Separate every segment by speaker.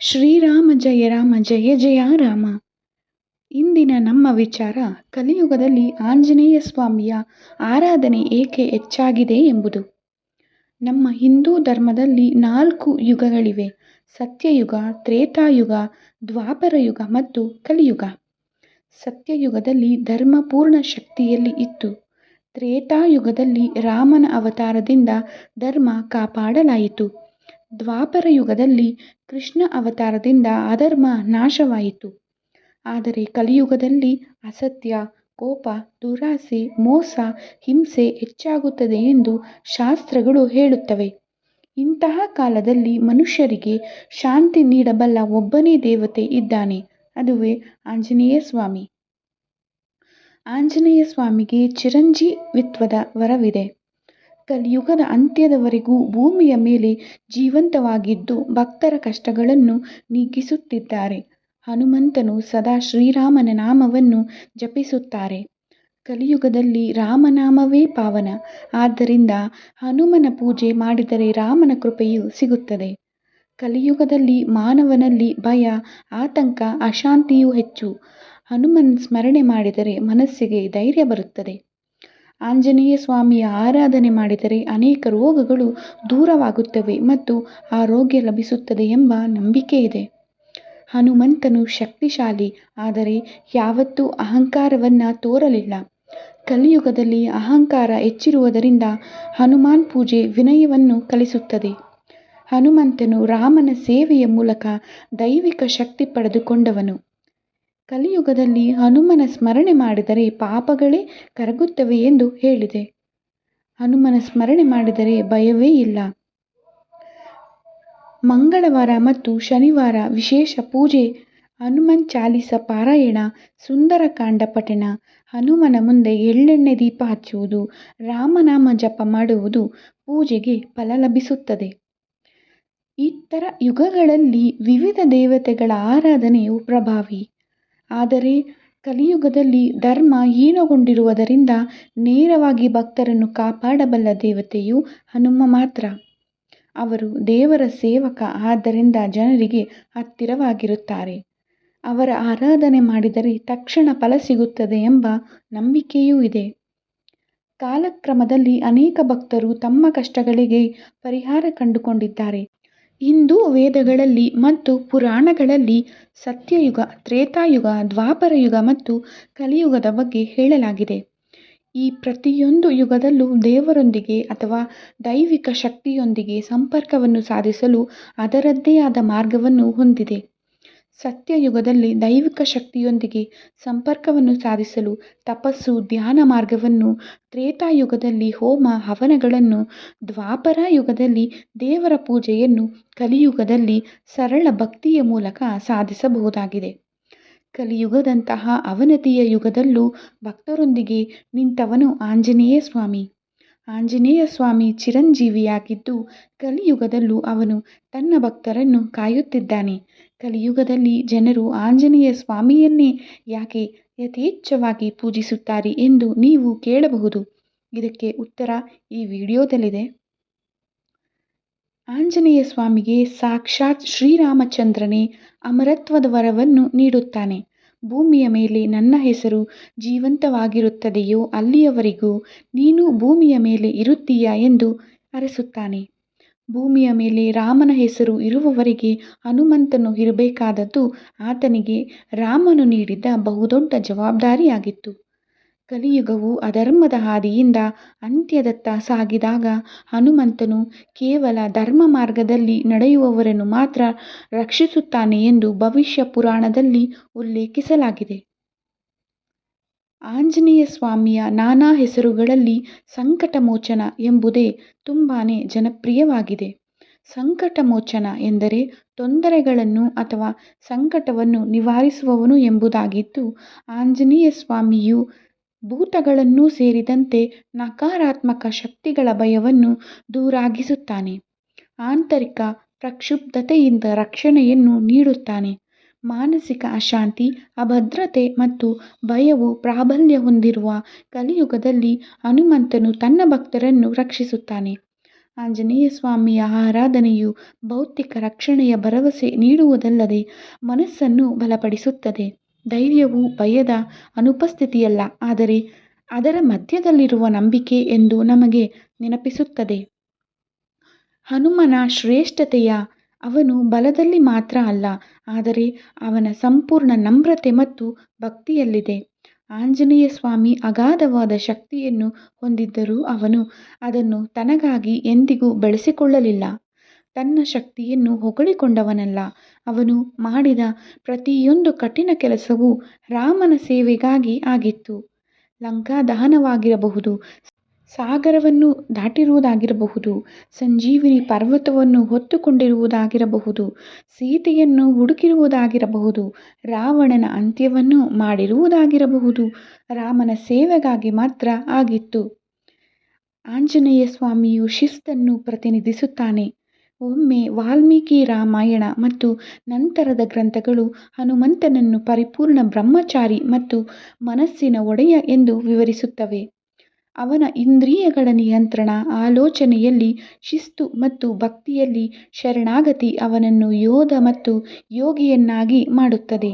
Speaker 1: ಶ್ರೀರಾಮ ಜಯ ರಾಮ ಜಯ ಜಯ ರಾಮ. ಇಂದಿನ ನಮ್ಮ ವಿಚಾರ ಕಲಿಯುಗದಲ್ಲಿ ಆಂಜನೇಯ ಸ್ವಾಮಿಯ ಆರಾಧನೆ ಏಕೆ ಹೆಚ್ಚಾಗಿದೆ ಎಂಬುದು. ನಮ್ಮ ಹಿಂದೂ ಧರ್ಮದಲ್ಲಿ ನಾಲ್ಕು ಯುಗಗಳಿವೆ. ಸತ್ಯಯುಗ, ತ್ರೇತಾಯುಗ, ದ್ವಾಪರಯುಗ ಮತ್ತು ಕಲಿಯುಗ. ಸತ್ಯಯುಗದಲ್ಲಿ ಧರ್ಮ ಪೂರ್ಣ ಶಕ್ತಿಯಲ್ಲಿ ಇತ್ತು. ತ್ರೇತಾಯುಗದಲ್ಲಿ ರಾಮನ ಅವತಾರದಿಂದ ಧರ್ಮ ಕಾಪಾಡಲಾಯಿತು. ದ್ವಾಪರ ಯುಗದಲ್ಲಿ ಕೃಷ್ಣ ಅವತಾರದಿಂದ ಅಧರ್ಮ ನಾಶವಾಯಿತು. ಆದರೆ ಕಲಿಯುಗದಲ್ಲಿ ಅಸತ್ಯ, ಕೋಪ, ದುರಾಸೆ, ಮೋಸ, ಹಿಂಸೆ ಹೆಚ್ಚಾಗುತ್ತದೆ ಎಂದು ಶಾಸ್ತ್ರಗಳು ಹೇಳುತ್ತವೆ. ಇಂತಹ ಕಾಲದಲ್ಲಿ ಮನುಷ್ಯರಿಗೆ ಶಾಂತಿ ನೀಡಬಲ್ಲ ಒಬ್ಬನೇ ದೇವತೆ ಇದ್ದಾನೆ. ಅದುವೇ ಆಂಜನೇಯ ಸ್ವಾಮಿ. ಆಂಜನೇಯ ಸ್ವಾಮಿಗೆ ಚಿರಂಜೀವಿತ್ವದ ವರವಿದೆ. ಕಲಿಯುಗದ ಅಂತ್ಯದವರೆಗೂ ಭೂಮಿಯ ಮೇಲೆ ಜೀವಂತವಾಗಿದ್ದು ಭಕ್ತರ ಕಷ್ಟಗಳನ್ನು ನೀಗಿಸುತ್ತಿದ್ದಾರೆ. ಹನುಮಂತನು ಸದಾ ಶ್ರೀರಾಮನ ನಾಮವನ್ನು ಜಪಿಸುತ್ತಾರೆ. ಕಲಿಯುಗದಲ್ಲಿ ರಾಮನಾಮವೇ ಪಾವನ. ಆದ್ದರಿಂದ ಹನುಮನ ಪೂಜೆ ಮಾಡಿದರೆ ರಾಮನ ಕೃಪೆಯು ಸಿಗುತ್ತದೆ. ಕಲಿಯುಗದಲ್ಲಿ ಮಾನವನಲ್ಲಿ ಭಯ, ಆತಂಕ, ಅಶಾಂತಿಯೂ ಹೆಚ್ಚು. ಹನುಮನ್ ಸ್ಮರಣೆ ಮಾಡಿದರೆ ಮನಸ್ಸಿಗೆ ಧೈರ್ಯ ಬರುತ್ತದೆ. ಆಂಜನೇಯ ಸ್ವಾಮಿಯ ಆರಾಧನೆ ಮಾಡಿದರೆ ಅನೇಕ ರೋಗಗಳು ದೂರವಾಗುತ್ತವೆ ಮತ್ತು ಆರೋಗ್ಯ ಲಭಿಸುತ್ತದೆ ಎಂಬ ನಂಬಿಕೆ ಇದೆ. ಹನುಮಂತನು ಶಕ್ತಿಶಾಲಿ, ಆದರೆ ಯಾವತ್ತೂ ಅಹಂಕಾರವನ್ನು ತೋರಲಿಲ್ಲ. ಕಲಿಯುಗದಲ್ಲಿ ಅಹಂಕಾರ ಹೆಚ್ಚಿರುವುದರಿಂದ ಹನುಮಾನ್ ಪೂಜೆ ವಿನಯವನ್ನು ಕಲಿಸುತ್ತದೆ. ಹನುಮಂತನು ರಾಮನ ಸೇವೆಯ ಮೂಲಕ ದೈವಿಕ ಶಕ್ತಿ ಪಡೆದುಕೊಂಡವನು. ಕಲಿಯುಗದಲ್ಲಿ ಹನುಮನ ಸ್ಮರಣೆ ಮಾಡಿದರೆ ಪಾಪಗಳೇ ಕರಗುತ್ತವೆ ಎಂದು ಹೇಳಿದೆ. ಹನುಮನ ಸ್ಮರಣೆ ಮಾಡಿದರೆ ಭಯವೇ ಇಲ್ಲ. ಮಂಗಳವಾರ ಮತ್ತು ಶನಿವಾರ ವಿಶೇಷ ಪೂಜೆ, ಹನುಮನ್ ಚಾಲಿಸ ಪಾರಾಯಣ ಸುಂದರಕಾಂಡ ಪಠಣ, ಹನುಮನ ಮುಂದೆ ಎಳ್ಳೆಣ್ಣೆ ದೀಪ ಹಚ್ಚುವುದು, ರಾಮನಾಮ ಜಪ ಮಾಡುವುದು ಪೂಜೆಗೆ ಫಲ ಲಭಿಸುತ್ತದೆ. ಇತರ ಯುಗಗಳಲ್ಲಿ ವಿವಿಧ ದೇವತೆಗಳ ಆರಾಧನೆಯು ಪ್ರಭಾವಿ. ಆದರೆ ಕಲಿಯುಗದಲ್ಲಿ ಧರ್ಮ ಹೀನಗೊಂಡಿರುವುದರಿಂದ ನೇರವಾಗಿ ಭಕ್ತರನ್ನು ಕಾಪಾಡಬಲ್ಲ ದೇವತೆಯು ಹನುಮ ಮಾತ್ರ. ಅವರು ದೇವರ ಸೇವಕ, ಆದ್ದರಿಂದ ಜನರಿಗೆ ಹತ್ತಿರವಾಗಿರುತ್ತಾರೆ. ಅವರ ಆರಾಧನೆ ಮಾಡಿದರೆ ತಕ್ಷಣ ಫಲ ಸಿಗುತ್ತದೆ ಎಂಬ ನಂಬಿಕೆಯೂ ಇದೆ. ಕಾಲಕ್ರಮದಲ್ಲಿ ಅನೇಕ ಭಕ್ತರು ತಮ್ಮ ಕಷ್ಟಗಳಿಗೆ ಪರಿಹಾರ ಕಂಡುಕೊಂಡಿದ್ದಾರೆ. ಹಿಂದೂ ವೇದಗಳಲ್ಲಿ ಮತ್ತು ಪುರಾಣಗಳಲ್ಲಿ ಸತ್ಯಯುಗ, ತ್ರೇತಾಯುಗ, ದ್ವಾಪರಯುಗ ಮತ್ತು ಕಲಿಯುಗದ ಬಗ್ಗೆ ಹೇಳಲಾಗಿದೆ. ಈ ಪ್ರತಿಯೊಂದು ಯುಗದಲ್ಲೂ ದೇವರೊಂದಿಗೆ ಅಥವಾ ದೈವಿಕ ಶಕ್ತಿಯೊಂದಿಗೆ ಸಂಪರ್ಕವನ್ನು ಸಾಧಿಸಲು ಅದರದ್ದೇ ಆದ ಮಾರ್ಗವನ್ನು ಹೊಂದಿದೆ. ಸತ್ಯಯುಗದಲ್ಲಿ ದೈವಿಕ ಶಕ್ತಿಯೊಂದಿಗೆ ಸಂಪರ್ಕವನ್ನು ಸಾಧಿಸಲು ತಪಸ್ಸು, ಧ್ಯಾನ ಮಾರ್ಗವನ್ನು, ತ್ರೇತಾಯುಗದಲ್ಲಿ ಹೋಮ ಹವನಗಳನ್ನು, ದ್ವಾಪರ ಯುಗದಲ್ಲಿ ದೇವರ ಪೂಜೆಯನ್ನು, ಕಲಿಯುಗದಲ್ಲಿ ಸರಳ ಭಕ್ತಿಯ ಮೂಲಕ ಸಾಧಿಸಬಹುದಾಗಿದೆ. ಕಲಿಯುಗದಂತಹ ಅವನತಿಯ ಯುಗದಲ್ಲೂ ಭಕ್ತರೊಂದಿಗೆ ನಿಂತವನು ಆಂಜನೇಯ ಸ್ವಾಮಿ. ಆಂಜನೇಯ ಸ್ವಾಮಿ ಚಿರಂಜೀವಿಯಾಗಿದ್ದು, ಕಲಿಯುಗದಲ್ಲೂ ಅವನು ತನ್ನ ಭಕ್ತರನ್ನು ಕಾಯುತ್ತಿದ್ದಾನೆ. ಕಲಿಯುಗದಲ್ಲಿ ಜನರು ಆಂಜನೇಯ ಸ್ವಾಮಿಯನ್ನೇ ಯಾಕೆ ಯಥೇಚ್ಛವಾಗಿ ಪೂಜಿಸುತ್ತಾರೆ ಎಂದು ನೀವು ಕೇಳಬಹುದು. ಇದಕ್ಕೆ ಉತ್ತರ ಈ ವಿಡಿಯೋದಲ್ಲಿದೆ. ಆಂಜನೇಯ ಸ್ವಾಮಿಗೆ ಸಾಕ್ಷಾತ್ ಶ್ರೀರಾಮಚಂದ್ರನೇ ಅಮರತ್ವದ ವರವನ್ನು ನೀಡುತ್ತಾನೆ. ಭೂಮಿಯ ಮೇಲೆ ನನ್ನ ಹೆಸರು ಜೀವಂತವಾಗಿರುತ್ತದೆಯೋ ಅಲ್ಲಿಯವರೆಗೂ ನೀನು ಭೂಮಿಯ ಮೇಲೆ ಇರುತ್ತೀಯಾ ಎಂದು ಅರಸುತ್ತಾನೆ. ಭೂಮಿಯ ಮೇಲೆ ರಾಮನ ಹೆಸರು ಇರುವವರೆಗೆ ಹನುಮಂತನು ಇರಬೇಕಾದದ್ದು ಆತನಿಗೆ ರಾಮನು ನೀಡಿದ್ದ ಬಹುದೊಡ್ಡ ಜವಾಬ್ದಾರಿಯಾಗಿತ್ತು. ಕಲಿಯುಗವು ಅಧರ್ಮದ ಹಾದಿಯಿಂದ ಅಂತ್ಯದತ್ತ ಸಾಗಿದಾಗ ಹನುಮಂತನು ಕೇವಲ ಧರ್ಮ ಮಾರ್ಗದಲ್ಲಿ ನಡೆಯುವವರನ್ನು ಮಾತ್ರ ರಕ್ಷಿಸುತ್ತಾನೆ ಎಂದು ಭವಿಷ್ಯ ಪುರಾಣದಲ್ಲಿ ಉಲ್ಲೇಖಿಸಲಾಗಿದೆ. ಆಂಜನೇಯ ಸ್ವಾಮಿಯ ನಾನಾ ಹೆಸರುಗಳಲ್ಲಿ ಸಂಕಟಮೋಚನ ಎಂಬುದೇ ತುಂಬಾ ಜನಪ್ರಿಯವಾಗಿದೆ. ಸಂಕಟಮೋಚನ ಎಂದರೆ ತೊಂದರೆಗಳನ್ನು ಅಥವಾ ಸಂಕಟವನ್ನು ನಿವಾರಿಸುವವನು ಎಂಬುದಾಗಿದ್ದು, ಆಂಜನೇಯ ಸ್ವಾಮಿಯು ಭೂತಗಳನ್ನೂ ಸೇರಿದಂತೆ ನಕಾರಾತ್ಮಕ ಶಕ್ತಿಗಳ ಭಯವನ್ನು ದೂರಾಗಿಸುತ್ತಾನೆ. ಆಂತರಿಕ ಪ್ರಕ್ಷುಬ್ಧತೆಯಿಂದ ರಕ್ಷಣೆಯನ್ನು ನೀಡುತ್ತಾನೆ. ಮಾನಸಿಕ ಅಶಾಂತಿ, ಅಭದ್ರತೆ ಮತ್ತು ಭಯವು ಪ್ರಾಬಲ್ಯ ಹೊಂದಿರುವ ಕಲಿಯುಗದಲ್ಲಿ ಹನುಮಂತನು ತನ್ನ ಭಕ್ತರನ್ನು ರಕ್ಷಿಸುತ್ತಾನೆ. ಆಂಜನೇಯ ಸ್ವಾಮಿಯ ಆರಾಧನೆಯು ಭೌತಿಕ ರಕ್ಷಣೆಯ ಭರವಸೆ ನೀಡುವುದಲ್ಲದೆ ಮನಸ್ಸನ್ನು ಬಲಪಡಿಸುತ್ತದೆ. ಧೈರ್ಯವು ಭಯದ ಅನುಪಸ್ಥಿತಿಯಲ್ಲ, ಆದರೆ ಅದರ ಮಧ್ಯದಲ್ಲಿರುವ ನಂಬಿಕೆ ಎಂದು ನಮಗೆ ನೆನಪಿಸುತ್ತದೆ. ಹನುಮನ ಶ್ರೇಷ್ಠತೆಯ ಅವನು ಬಲದಲ್ಲಿ ಮಾತ್ರ ಅಲ್ಲ, ಆದರೆ ಅವನ ಸಂಪೂರ್ಣ ನಮ್ರತೆ ಮತ್ತು ಭಕ್ತಿಯಲ್ಲಿದೆ. ಆಂಜನೇಯ ಸ್ವಾಮಿ ಅಗಾಧವಾದ ಶಕ್ತಿಯನ್ನು ಹೊಂದಿದ್ದರೂ ಅವನು ಅದನ್ನು ತನಗಾಗಿ ಎಂದಿಗೂ ಬೆಳೆಸಿಕೊಳ್ಳಲಿಲ್ಲ. ತನ್ನ ಶಕ್ತಿಯನ್ನು ಹೊಗಳಿಕೊಂಡವನಲ್ಲ, ಅವನು ಮಾಡಿದ ಪ್ರತಿಯೊಂದು ಕಠಿಣ ಕೆಲಸವೂ ರಾಮನ ಸೇವೆಗಾಗಿ ಆಗಿತ್ತು. ಲಂಕಾ ದಹನವಾಗಿರಬಹುದು ಸಾಗರವನ್ನು ದಾಟಿರುವುದಾಗಿರಬಹುದು, ಸಂಜೀವಿನಿ ಪರ್ವತವನ್ನು ಹೊತ್ತುಕೊಂಡಿರುವುದಾಗಿರಬಹುದು, ಸೀತೆಯನ್ನು ಹುಡುಕಿರುವುದಾಗಿರಬಹುದು, ರಾವಣನ ಅಂತ್ಯವನ್ನು ಮಾಡಿರುವುದಾಗಿರಬಹುದು, ರಾಮನ ಸೇವೆಗಾಗಿ ಮಾತ್ರ ಆಗಿತ್ತು. ಆಂಜನೇಯ ಸ್ವಾಮಿಯು ಶಿಸ್ತನ್ನು ಪ್ರತಿನಿಧಿಸುತ್ತಾನೆ. ಒಮ್ಮೆ ವಾಲ್ಮೀಕಿ ರಾಮಾಯಣ ಮತ್ತು ನಂತರದ ಗ್ರಂಥಗಳು ಹನುಮಂತನನ್ನು ಪರಿಪೂರ್ಣ ಬ್ರಹ್ಮಚಾರಿ ಮತ್ತು ಮನಸ್ಸಿನ ಒಡೆಯ ಎಂದು ವಿವರಿಸುತ್ತವೆ. ಅವನ ಇಂದ್ರಿಯಗಳ ನಿಯಂತ್ರಣ, ಆಲೋಚನೆಯಲ್ಲಿ ಶಿಸ್ತು ಮತ್ತು ಭಕ್ತಿಯಲ್ಲಿ ಶರಣಾಗತಿ ಅವನನ್ನು ಯೋಧ ಮತ್ತು ಯೋಗಿಯನ್ನಾಗಿ ಮಾಡುತ್ತದೆ.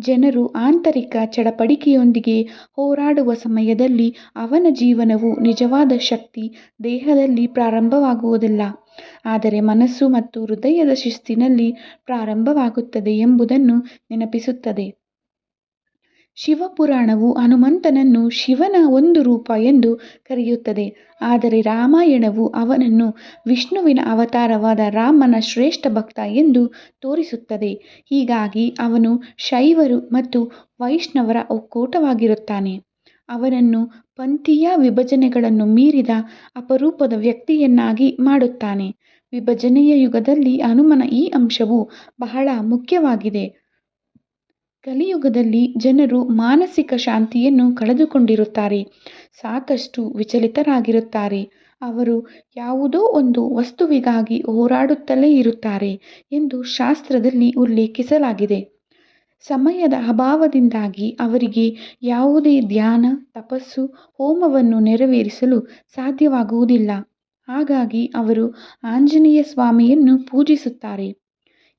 Speaker 1: ಜನರು ಆಂತರಿಕ ಚಡಪಡಿಕೆಯೊಂದಿಗೆ ಹೋರಾಡುವ ಸಮಯದಲ್ಲಿ ಅವನ ಜೀವನವು ನಿಜವಾದ ಶಕ್ತಿ, ದೇಹದಲ್ಲಿ ಪ್ರಾರಂಭವಾಗುವುದಿಲ್ಲ. ಆದರೆ ಮನಸ್ಸು ಮತ್ತು ಹೃದಯದ ಶಿಸ್ತಿನಲ್ಲಿ ಪ್ರಾರಂಭವಾಗುತ್ತದೆ ಎಂಬುದನ್ನು ನೆನಪಿಸುತ್ತದೆ. ಶಿವಪುರಾಣವು ಹನುಮಂತನನ್ನು ಶಿವನ ಒಂದು ರೂಪ ಎಂದು ಕರೆಯುತ್ತದೆ. ಆದರೆ ರಾಮಾಯಣವು ಅವನನ್ನು ವಿಷ್ಣುವಿನ ಅವತಾರವಾದ ರಾಮನ ಶ್ರೇಷ್ಠ ಭಕ್ತ ಎಂದು ತೋರಿಸುತ್ತದೆ. ಹೀಗಾಗಿ ಅವನು ಶೈವರು ಮತ್ತು ವೈಷ್ಣವರ ಒಕ್ಕೂಟವಾಗಿರುತ್ತಾನೆ. ಅವನನ್ನು ಪಂಥೀಯ ವಿಭಜನೆಗಳನ್ನು ಮೀರಿದ ಅಪರೂಪದ ವ್ಯಕ್ತಿಯನ್ನಾಗಿ ಮಾಡುತ್ತಾನೆ. ವಿಭಜನೆಯ ಯುಗದಲ್ಲಿ ಹನುಮನ ಈ ಅಂಶವು ಬಹಳ ಮುಖ್ಯವಾಗಿದೆ. ಕಲಿಯುಗದಲ್ಲಿ ಜನರು ಮಾನಸಿಕ ಶಾಂತಿಯನ್ನು ಕಳೆದುಕೊಂಡಿರುತ್ತಾರೆ. ಸಾಕಷ್ಟು ವಿಚಲಿತರಾಗಿರುತ್ತಾರೆ. ಅವರು ಯಾವುದೋ ಒಂದು ವಸ್ತುವಿಗಾಗಿ ಹೋರಾಡುತ್ತಲೇ ಇರುತ್ತಾರೆ ಎಂದು ಶಾಸ್ತ್ರದಲ್ಲಿ ಉಲ್ಲೇಖಿಸಲಾಗಿದೆ. ಸಮಯದ ಅಭಾವದಿಂದಾಗಿ ಅವರಿಗೆ ಯಾವುದೇ ಧ್ಯಾನ, ತಪಸ್ಸು, ಹೋಮವನ್ನು ನೆರವೇರಿಸಲು ಸಾಧ್ಯವಾಗುವುದಿಲ್ಲ. ಹಾಗಾಗಿ ಅವರು ಆಂಜನೇಯ ಸ್ವಾಮಿಯನ್ನು ಪೂಜಿಸುತ್ತಾರೆ.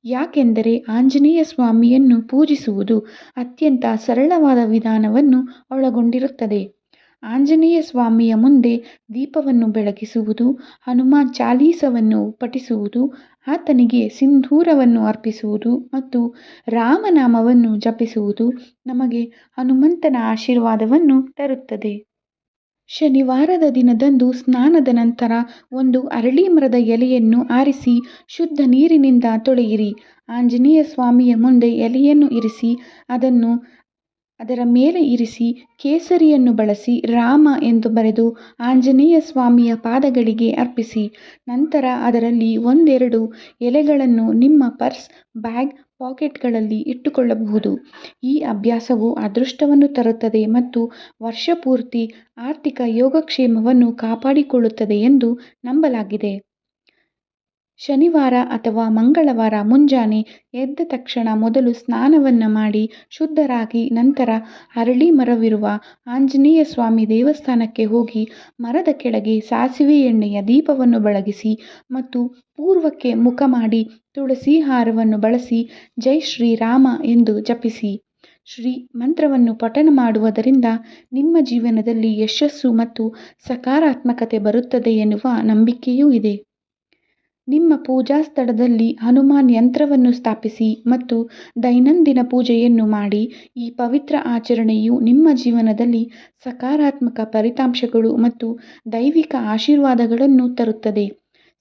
Speaker 1: ಯಾಕೆಂದರೆ ಆಂಜನೇಯ ಸ್ವಾಮಿಯನ್ನು ಪೂಜಿಸುವುದು ಅತ್ಯಂತ ಸರಳವಾದ ವಿಧಾನವನ್ನು ಒಳಗೊಂಡಿರುತ್ತದೆ. ಆಂಜನೇಯ ಸ್ವಾಮಿಯ ಮುಂದೆ ದೀಪವನ್ನು ಬೆಳಗಿಸುವುದು, ಹನುಮಾನ್ ಚಾಲೀಸವನ್ನು ಪಠಿಸುವುದು, ಆತನಿಗೆ ಸಿಂಧೂರವನ್ನು ಅರ್ಪಿಸುವುದು ಮತ್ತು ರಾಮನಾಮವನ್ನು ಜಪಿಸುವುದು ನಮಗೆ ಹನುಮಂತನ ಆಶೀರ್ವಾದವನ್ನು ತರುತ್ತದೆ. ಶನಿವಾರದ ದಿನದಂದು ಸ್ನಾನದ ನಂತರ ಒಂದು ಅರಳಿ ಮರದ ಎಲೆಯನ್ನು ಆರಿಸಿ ಶುದ್ಧ ನೀರಿನಿಂದ ತೊಳೆಯಿರಿ. ಆಂಜನೇಯ ಸ್ವಾಮಿಯ ಮುಂದೆ ಎಲೆಯನ್ನು ಇರಿಸಿ, ಅದನ್ನು ಅದರ ಮೇಲೆ ಇರಿಸಿ, ಕೇಸರಿಯನ್ನು ಬಳಸಿ, ರಾಮ ಎಂದು ಬರೆದು ಆಂಜನೇಯ ಸ್ವಾಮಿಯ ಪಾದಗಳಿಗೆ ಅರ್ಪಿಸಿ. ನಂತರ ಅದರಲ್ಲಿ ಒಂದೆರಡು ಎಲೆಗಳನ್ನು ನಿಮ್ಮ ಪರ್ಸ್, ಬ್ಯಾಗ್ ಪಾಕೆಟ್ಗಳಲ್ಲಿ ಇಟ್ಟುಕೊಳ್ಳಬಹುದು. ಈ ಅಭ್ಯಾಸವು ಅದೃಷ್ಟವನ್ನು ತರುತ್ತದೆ ಮತ್ತು ವರ್ಷಪೂರ್ತಿ ಆರ್ಥಿಕ ಯೋಗಕ್ಷೇಮವನ್ನು ಕಾಪಾಡಿಕೊಳ್ಳುತ್ತದೆ ಎಂದು ನಂಬಲಾಗಿದೆ. ಶನಿವಾರ ಅಥವಾ ಮಂಗಳವಾರ ಮುಂಜಾನೆ ಎದ್ದ ತಕ್ಷಣ ಮೊದಲು ಸ್ನಾನವನ್ನು ಮಾಡಿ ಶುದ್ಧರಾಗಿ ನಂತರ ಅರಳಿ ಮರವಿರುವ ಆಂಜನೇಯ ಸ್ವಾಮಿ ದೇವಸ್ಥಾನಕ್ಕೆ ಹೋಗಿ ಮರದ ಕೆಳಗೆ ಸಾಸಿವೆ ಎಣ್ಣೆಯ ದೀಪವನ್ನು ಬಳಗಿಸಿ ಮತ್ತು ಪೂರ್ವಕ್ಕೆ ಮುಖ ಮಾಡಿ ತುಳಸಿ ಹಾರವನ್ನು ಬಳಸಿ ಜೈ ಶ್ರೀರಾಮ ಎಂದು ಜಪಿಸಿ. ಶ್ರೀ ಮಂತ್ರವನ್ನು ಪಠಣ ಮಾಡುವುದರಿಂದ ನಿಮ್ಮ ಜೀವನದಲ್ಲಿ ಯಶಸ್ಸು ಮತ್ತು ಸಕಾರಾತ್ಮಕತೆ ಬರುತ್ತದೆ ಎನ್ನುವ ನಂಬಿಕೆಯೂ ಇದೆ. ನಿಮ್ಮ ಪೂಜಾ ಸ್ಥಳದಲ್ಲಿ ಹನುಮಾನ್ ಯಂತ್ರವನ್ನು ಸ್ಥಾಪಿಸಿ ಮತ್ತು ದೈನಂದಿನ ಪೂಜೆಯನ್ನು ಮಾಡಿ, ಈ ಪವಿತ್ರ ಆಚರಣೆಯು ನಿಮ್ಮ ಜೀವನದಲ್ಲಿ ಸಕಾರಾತ್ಮಕ ಫಲಿತಾಂಶಗಳು ಮತ್ತು ದೈವಿಕ ಆಶೀರ್ವಾದಗಳನ್ನು ತರುತ್ತದೆ.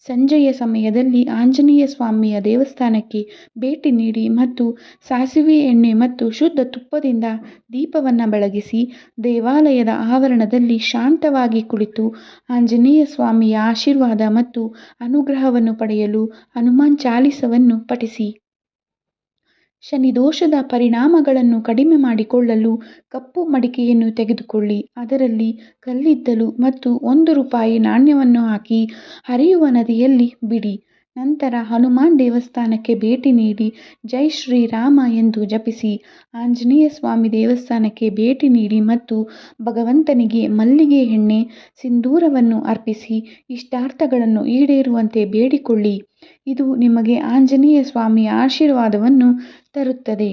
Speaker 1: ಸಂಜೆಯ ಸಮಯದಲ್ಲಿ ಆಂಜನೇಯ ಸ್ವಾಮಿಯ ದೇವಸ್ಥಾನಕ್ಕೆ ಭೇಟಿ ನೀಡಿ ಮತ್ತು ಸಾಸಿವೆ ಎಣ್ಣೆ ಮತ್ತು ಶುದ್ಧ ತುಪ್ಪದಿಂದ ದೀಪವನ್ನು ಬೆಳಗಿಸಿ ದೇವಾಲಯದ ಆವರಣದಲ್ಲಿ ಶಾಂತವಾಗಿ ಕುಳಿತು ಆಂಜನೇಯ ಸ್ವಾಮಿಯ ಆಶೀರ್ವಾದ ಮತ್ತು ಅನುಗ್ರಹವನ್ನು ಪಡೆಯಲು ಹನುಮಾನ್ ಚಾಲೀಸವನ್ನು ಪಠಿಸಿ. ಶನಿದೋಷದ ಪರಿಣಾಮಗಳನ್ನು ಕಡಿಮೆ ಮಾಡಿಕೊಳ್ಳಲು ಕಪ್ಪು ಮಡಿಕೆಯನ್ನು ತೆಗೆದುಕೊಳ್ಳಿ. ಅದರಲ್ಲಿ ಕಲ್ಲಿದ್ದಲು ಮತ್ತು ಒಂದು ರೂಪಾಯಿ ನಾಣ್ಯವನ್ನು ಹಾಕಿ ಹರಿಯುವ ನದಿಯಲ್ಲಿ ಬಿಡಿ. ನಂತರ ಹನುಮಾನ್ ದೇವಸ್ಥಾನಕ್ಕೆ ಭೇಟಿ ನೀಡಿ ಜೈ ಶ್ರೀರಾಮ ಎಂದು ಜಪಿಸಿ. ಆಂಜನೇಯ ಸ್ವಾಮಿ ದೇವಸ್ಥಾನಕ್ಕೆ ಭೇಟಿ ನೀಡಿ ಮತ್ತು ಭಗವಂತನಿಗೆ ಮಲ್ಲಿಗೆ ಎಣ್ಣೆ, ಸಿಂಧೂರವನ್ನು ಅರ್ಪಿಸಿ, ಇಷ್ಟಾರ್ಥಗಳನ್ನು ಈಡೇರುವಂತೆ ಬೇಡಿಕೊಳ್ಳಿ. ಇದು ನಿಮಗೆ ಆಂಜನೇಯ ಸ್ವಾಮಿಯ ಆಶೀರ್ವಾದವನ್ನು ತರುತ್ತದೆ.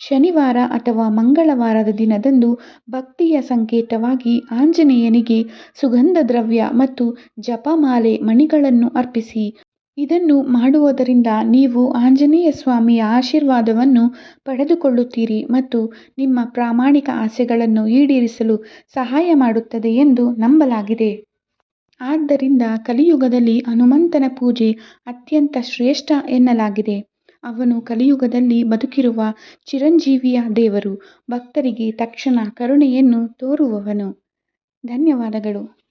Speaker 1: ಶನಿವಾರ ಅಥವಾ ಮಂಗಳವಾರದ ದಿನದಂದು ಭಕ್ತಿಯ ಸಂಕೇತವಾಗಿ ಆಂಜನೇಯನಿಗೆ ಸುಗಂಧ ದ್ರವ್ಯ ಮತ್ತು ಜಪಮಾಲೆ ಮಣಿಗಳನ್ನು ಅರ್ಪಿಸಿ. ಇದನ್ನು ಮಾಡುವುದರಿಂದ ನೀವು ಆಂಜನೇಯ ಸ್ವಾಮಿಯ ಆಶೀರ್ವಾದವನ್ನು ಪಡೆದುಕೊಳ್ಳುತ್ತೀರಿ ಮತ್ತು ನಿಮ್ಮ ಪ್ರಾಮಾಣಿಕ ಆಸೆಗಳನ್ನು ಈಡೇರಿಸಲು ಸಹಾಯ ಮಾಡುತ್ತದೆ ಎಂದು ನಂಬಲಾಗಿದೆ. ಆದ್ದರಿಂದ ಕಲಿಯುಗದಲ್ಲಿ ಹನುಮಂತನ ಪೂಜೆ ಅತ್ಯಂತ ಶ್ರೇಷ್ಠ ಎನ್ನಲಾಗಿದೆ. ಅವನು ಕಲಿಯುಗದಲ್ಲಿ ಬದುಕಿರುವ ಚಿರಂಜೀವಿಯ ದೇವರು, ಭಕ್ತರಿಗೆ ತಕ್ಷಣ ಕರುಣೆಯನ್ನು ತೋರುವವನು. ಧನ್ಯವಾದಗಳು.